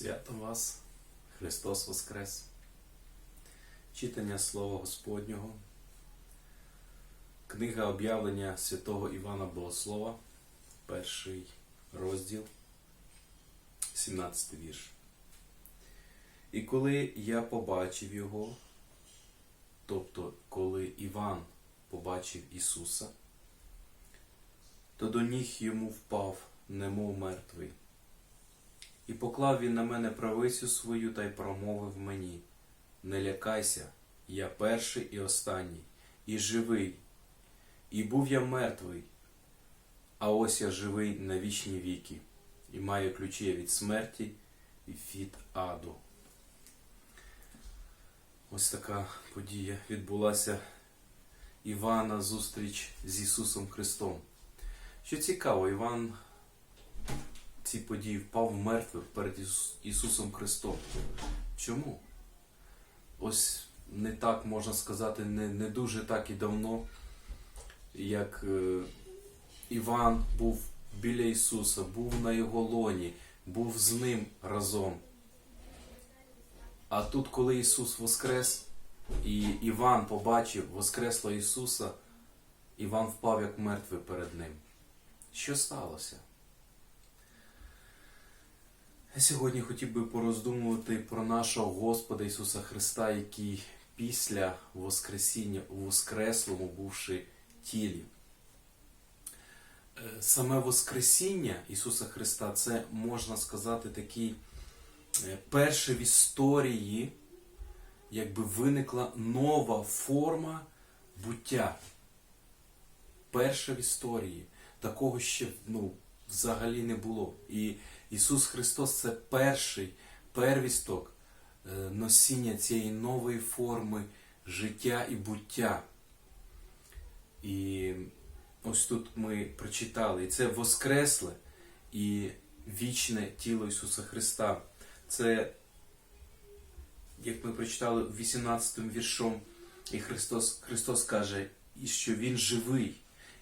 Свято вас, Христос Воскрес! Читання Слова Господнього, книга об'явлення святого Івана Богослова, перший розділ, 17 вірш. І коли я побачив його, тобто коли Іван побачив Ісуса, то до ніг йому впав, немов мертвий. І поклав він на мене правицю свою та й промовив мені: Не лякайся, я перший і останній, і живий, і був я мертвий, а ось я живий на вічні віки, і маю ключі від смерті і від аду. Ось така подія відбулася Івана зустріч з Ісусом Христом. Що цікаво, Іван ці події впав мертвих перед Ісусом Христом. Чому? Ось не так можна сказати, не, не дуже так і давно, як е, Іван був біля Ісуса, був на Його лоні, був з ним разом. А тут, коли Ісус воскрес, і Іван побачив Воскреслого Ісуса, Іван впав як мертвий перед Ним. Що сталося? Я сьогодні хотів би пороздумувати про нашого Господа Ісуса Христа, який після Воскресіння у Воскреслому бувши тілі. Е, Саме Воскресіння Ісуса Христа це можна сказати такий е, перше в історії, якби виникла нова форма буття. Перше в історії. Такого ще ну, взагалі не було. І Ісус Христос це перший первісток е, носіння цієї нової форми життя і буття. І ось тут ми прочитали, і це Воскресле і вічне тіло Ісуса Христа. Це, як ми прочитали 18 віршом, і Христос, Христос каже, що Він живий.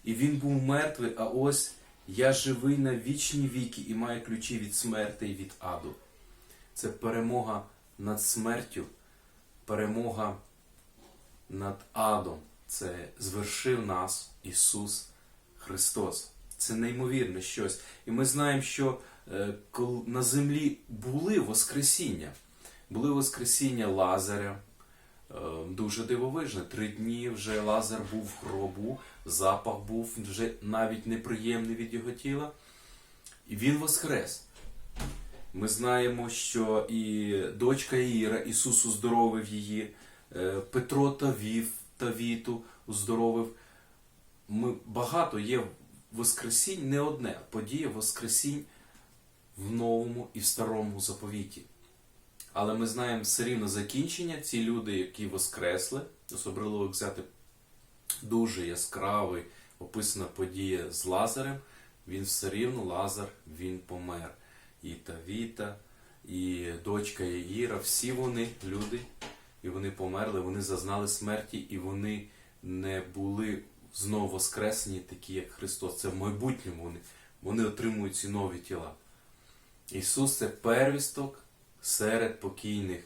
І Він був мертвий, а ось я живий на вічні віки і маю ключі від смерти і від аду. Це перемога над смертю, перемога над адом. Це звершив нас Ісус Христос. Це неймовірне щось. І ми знаємо, що е, на землі були Воскресіння. Були Воскресіння Лазаря. Е, Дуже дивовижне. Три дні вже Лазар був в гробу, запах був вже навіть неприємний від його тіла. І він воскрес. Ми знаємо, що і дочка Іра, Ісус уздоровив її, е, Петро та Вів та Віту уздоровив. Ми, багато є Воскресінь, не одне подія Воскресінь в новому і в старому заповіті. Але ми знаємо все рівно закінчення. Ці люди, які воскресли, особливо взяти дуже яскравий описана подія з Лазарем, він все рівно Лазар він помер. І Тавіта, і дочка Яїра, всі вони люди, і вони померли, вони зазнали смерті, і вони не були знову воскресені, такі як Христос. Це в майбутньому вони, вони отримують ці нові тіла. Ісус це первісток серед покійних,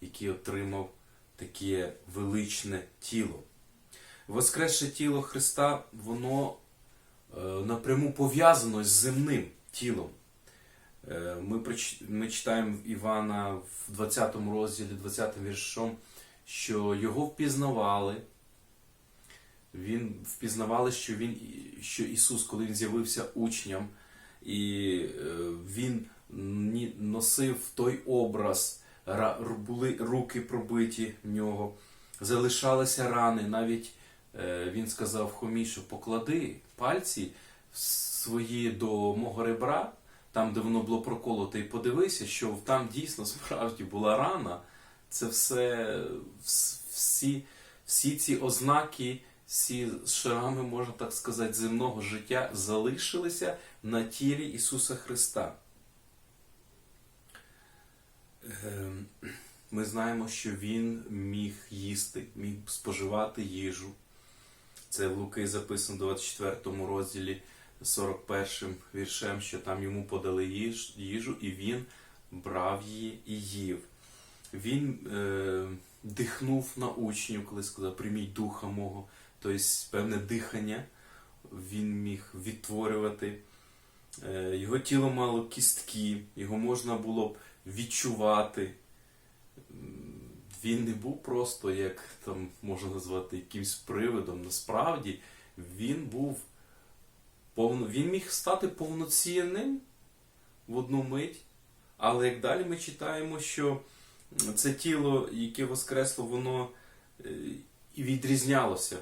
який отримав таке величне тіло. Воскресше тіло Христа, воно е, напряму пов'язано з земним тілом. Е, Ми, ми читаємо Івана в 20 розділі, 20 віршом, що його впізнавали. Він впізнавали, що він що Ісус, коли він з'явився учням, і е, він носив той образ, були руки пробиті в нього, залишалися рани. Навіть е, він сказав Хомі, що поклади пальці свої до мого ребра, там, де воно було проколоте, і подивися, що там дійсно справді була рана. Це все, всі, всі ці ознаки, всі шрами, можна так сказати, земного життя залишилися на тілі Ісуса Христа. Ем, Ми знаємо, що Він міг їсти, міг споживати їжу. Це Луки записано в 24 розділі 41 віршем, що там йому подали їж, їжу, і він брав її і їв. Він е, дихнув на учнів, коли сказав, прийміть духа мого, тобто певне дихання він міг відтворювати. Е, Його тіло мало кістки, його можна було б відчувати. Він не був просто, як там можна назвати, якимсь привидом. Насправді він був повно, він міг стати повноцінним в одну мить. Але як далі ми читаємо, що це тіло, яке воскресло, воно е, і відрізнялося.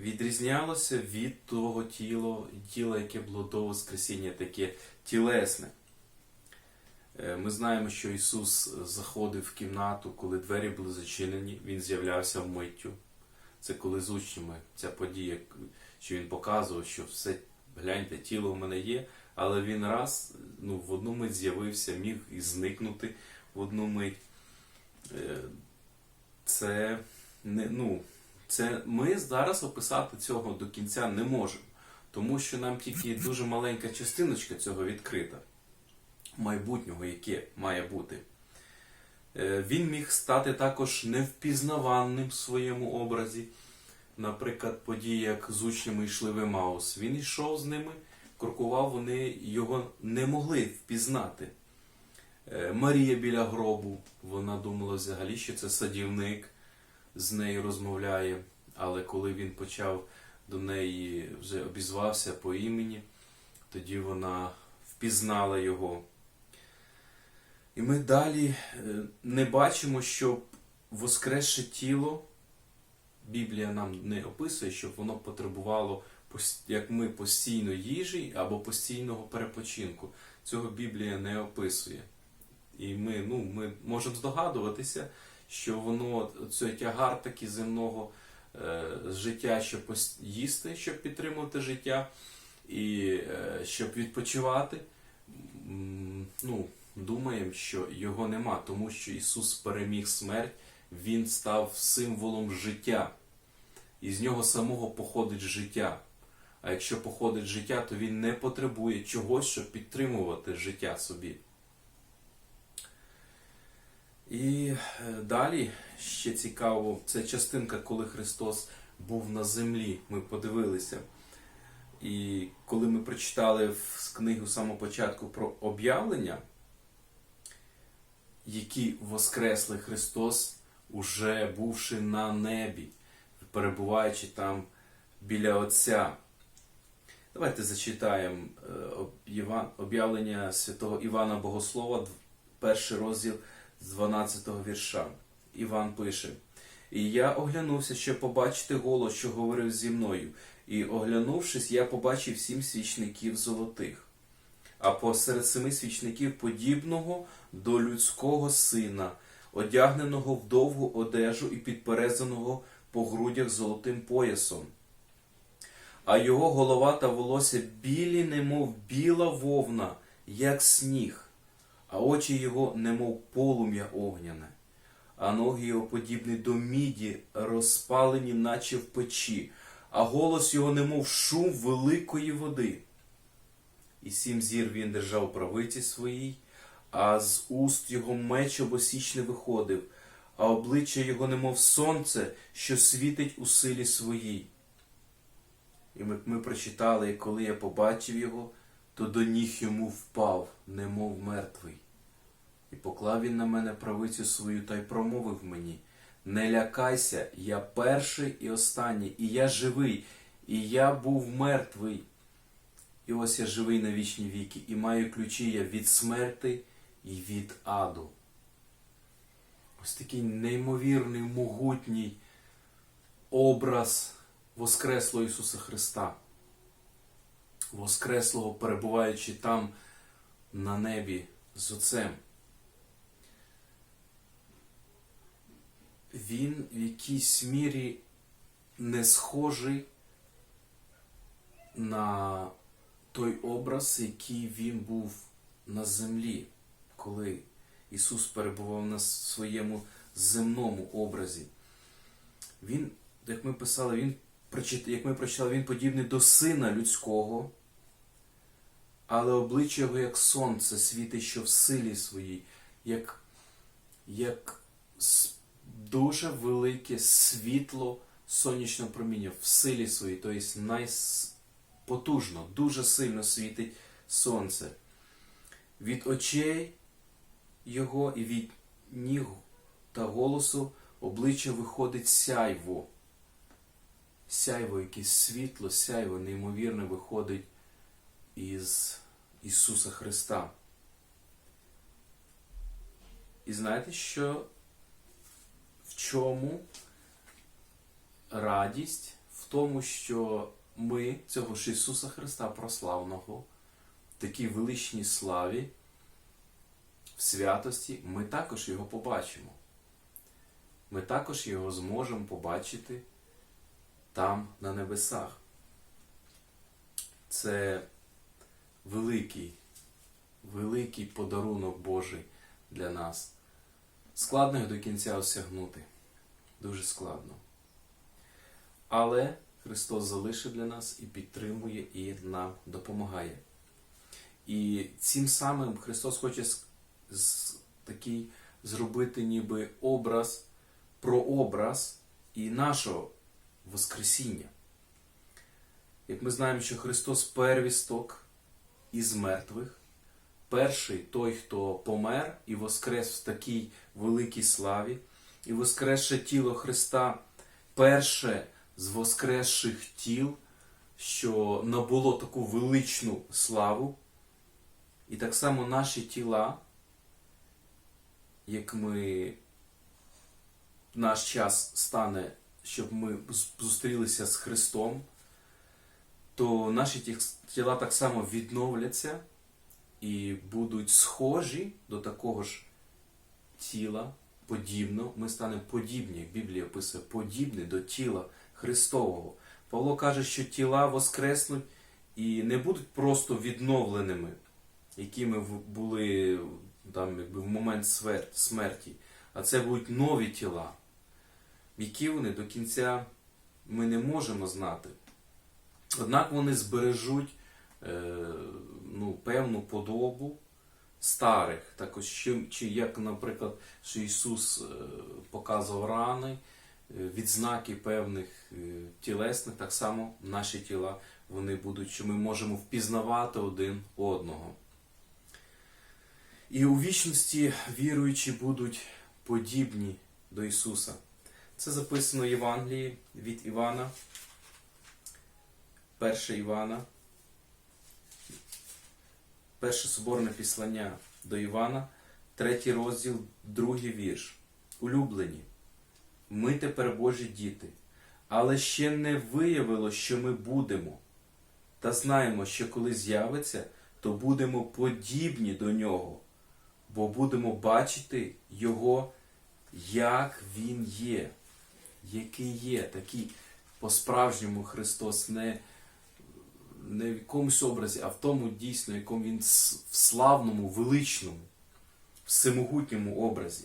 Відрізнялося від того тіла, тіла, яке було до Воскресіння, таке тілесне. Е, Ми знаємо, що Ісус заходив в кімнату, коли двері були зачинені, Він з'являвся вмиттю. Це коли з учнями ця подія, що він показував, що все, гляньте, тіло в мене є, але він раз ну, в одну мить з'явився, міг і зникнути в одну мить. Е, Це не, ну, це ми зараз описати цього до кінця не можемо, тому що нам тільки дуже маленька частиночка цього відкрита, майбутнього, яке має бути. Е, Він міг стати також невпізнаваним в своєму образі. Наприклад, події, як з учнями йшли в Емаус. Він йшов з ними, крокував, вони його не могли впізнати. Е, Марія біля гробу, вона думала взагалі, що це садівник, з нею розмовляє, але коли він почав до неї вже обізвався по імені, тоді вона впізнала його. І ми далі е, не бачимо, щоб воскресше тіло, Біблія нам не описує, щоб воно потребувало, як ми, постійно їжі або постійного перепочинку. Цього Біблія не описує. І ми, ну, ми можемо здогадуватися, що воно це тягар такий земного е, життя, щоб їсти, щоб підтримувати життя, і е, щоб відпочивати. Ну, думаємо, що його нема, тому що Ісус переміг смерть, Він став символом життя. І з нього самого походить життя. А якщо походить життя, то він не потребує чогось, щоб підтримувати життя собі. І е, далі ще цікаво, це частинка, коли Христос був на землі. Ми подивилися. І коли ми прочитали книгу з самого початку про об'явлення, які воскресли Христос, уже бувши на небі, перебуваючи там біля Отця. Давайте зачитаємо е, об'явлення святого Івана Богослова, перший розділ з 12 вірша. Іван пише: І я оглянувся, щоб побачити голос, що говорив зі мною. І оглянувшись, я побачив сім свічників золотих. А посеред семи свічників подібного до людського сина, одягненого в довгу одежу і підперезаного по грудях золотим поясом. А його голова та волосся білі, немов біла вовна, як сніг, а очі його, немов полум'я огняне, а ноги його подібні до міді, розпалені, наче в печі, а голос його, немов шум великої води. І сім зір він держав правиці своїй, а з уст його меч обосічний виходив, а обличчя його, немов сонце, що світить у силі своїй. І ми, ми прочитали, і коли я побачив його, то до ніг йому впав, немов мертвий. І поклав він на мене правицю свою та й промовив мені: Не лякайся, я перший і останній, і я живий, і я був мертвий. І ось я живий на вічні віки, і маю ключі я від смерти і від аду. Ось такий неймовірний, могутній образ Воскреслого Ісуса Христа. Воскреслого, перебуваючи там на небі з Отцем. Він в якійсь мірі не схожий на той образ, який він був на землі, коли Ісус перебував на своєму земному образі. Він, як ми писали, він як ми прочитали, він подібний до сина людського, але обличчя його як сонце світить, що в силі своїй, як, як дуже велике світло сонячного проміння в силі своїй, тобто найпотужно, дуже сильно світить сонце. Від очей його і від ніг та голосу обличчя виходить сяйво. Сяйво, якесь світло, сяйво неймовірне виходить із Ісуса Христа. І знаєте, що в чому радість? В тому, що ми цього ж Ісуса Христа прославного, в такій величній славі, в святості, ми також Його побачимо. Ми також Його зможемо побачити там, на небесах. Це великий, великий подарунок Божий для нас. Складно його до кінця осягнути. Дуже складно. Але Христос залишив для нас і підтримує, і нам допомагає. І цим самим Христос хоче такий зробити ніби образ, прообраз і нашого Воскресіння. Як ми знаємо, що Христос первісток із мертвих, перший той, хто помер і воскрес в такій великій славі, і воскресше тіло Христа перше з воскресших тіл, що набуло таку величну славу. І так само наші тіла, як ми наш час стане, щоб ми зустрілися з Христом, то наші тіла так само відновляться і будуть схожі до такого ж тіла, подібно. Ми станемо подібні, як Біблія описує, подібні до тіла Христового. Павло каже, що тіла воскреснуть і не будуть просто відновленими, якими були там, якби, в момент смерті, а це будуть нові тіла. Які вони до кінця ми не можемо знати. Однак вони збережуть е, ну, певну подобу старих, також чи, чи як, наприклад, що Ісус е, показував рани, е, відзнаки певних е, тілесних, так само наші тіла вони будуть, що ми можемо впізнавати один одного. І у вічності віруючі будуть подібні до Ісуса. Це записано в Євангелії від Івана, 1 Івана, перше соборне післання до Івана, третій розділ, другий вірш. Улюблені, ми тепер Божі діти, але ще не виявило, що ми будемо. Та знаємо, що коли з'явиться, то будемо подібні до нього, бо будемо бачити Його, як Він є, який є, такий по-справжньому Христос не, не в якомусь образі, а в тому дійсно, якому Він в славному, величному, всемогутньому образі.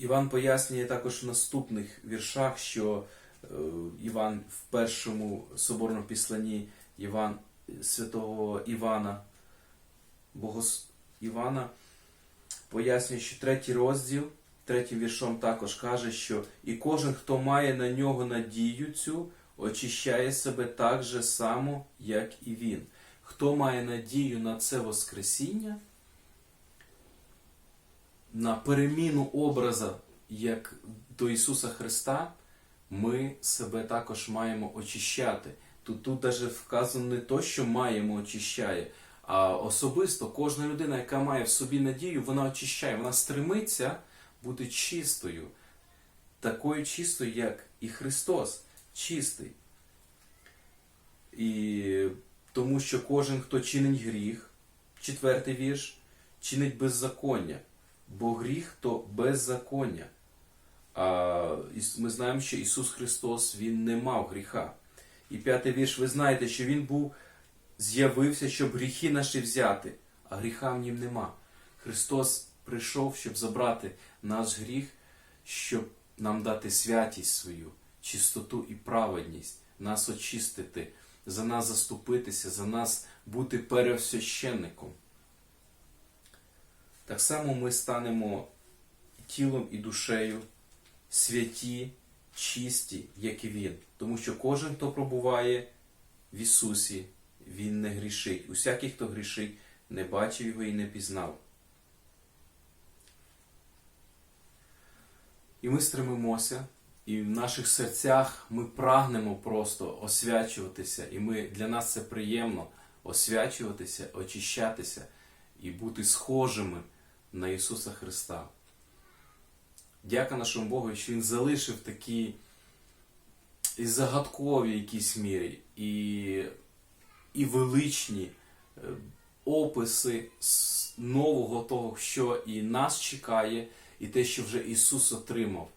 Іван пояснює також в наступних віршах, що е, Іван в першому соборному післанні Іван, святого Івана, Богос... Івана, пояснює, що третій розділ, третім віршом також каже, що і кожен, хто має на нього надію цю, очищає себе так же само, як і він. Хто має надію на це Воскресіння, на переміну образа як до Ісуса Христа, ми себе також маємо очищати. Тут тут навіть вказано не то, що маємо очищає, а особисто кожна людина, яка має в собі надію, вона очищає, вона стремиться бути чистою, такою чистою, як і Христос, чистий. І тому що кожен, хто чинить гріх, четвертий вірш, чинить беззаконня, бо гріх то беззаконня. А ми знаємо, що Ісус Христос Він не мав гріха. І п'ятий вірш, ви знаєте, що Він був, з'явився, щоб гріхи наші взяти, а гріха в нім нема. Христос прийшов, щоб забрати наш гріх, щоб нам дати святість свою, чистоту і праведність, нас очистити за нас заступитися, за нас бути пересвященником. Так само ми станемо тілом і душею святі, чисті, як і Він. Тому що кожен, хто пробуває в Ісусі, Він не грішить. Усякий, хто грішить, не бачив його і не пізнав. І ми стремимося, і в наших серцях ми прагнемо просто освячуватися, і ми, для нас це приємно освячуватися, очищатися і бути схожими на Ісуса Христа. Дяка нашому Богу, що Він залишив такі і загадкові якісь мірі, і, і величні е, описи нового того, що і нас чекає, і те, що вже Ісус отримав,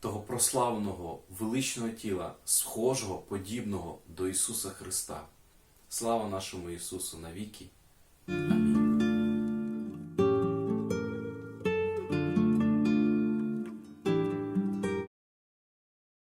того прославного величного тіла, схожого, подібного до Ісуса Христа. Слава нашому Ісусу навіки. Амінь.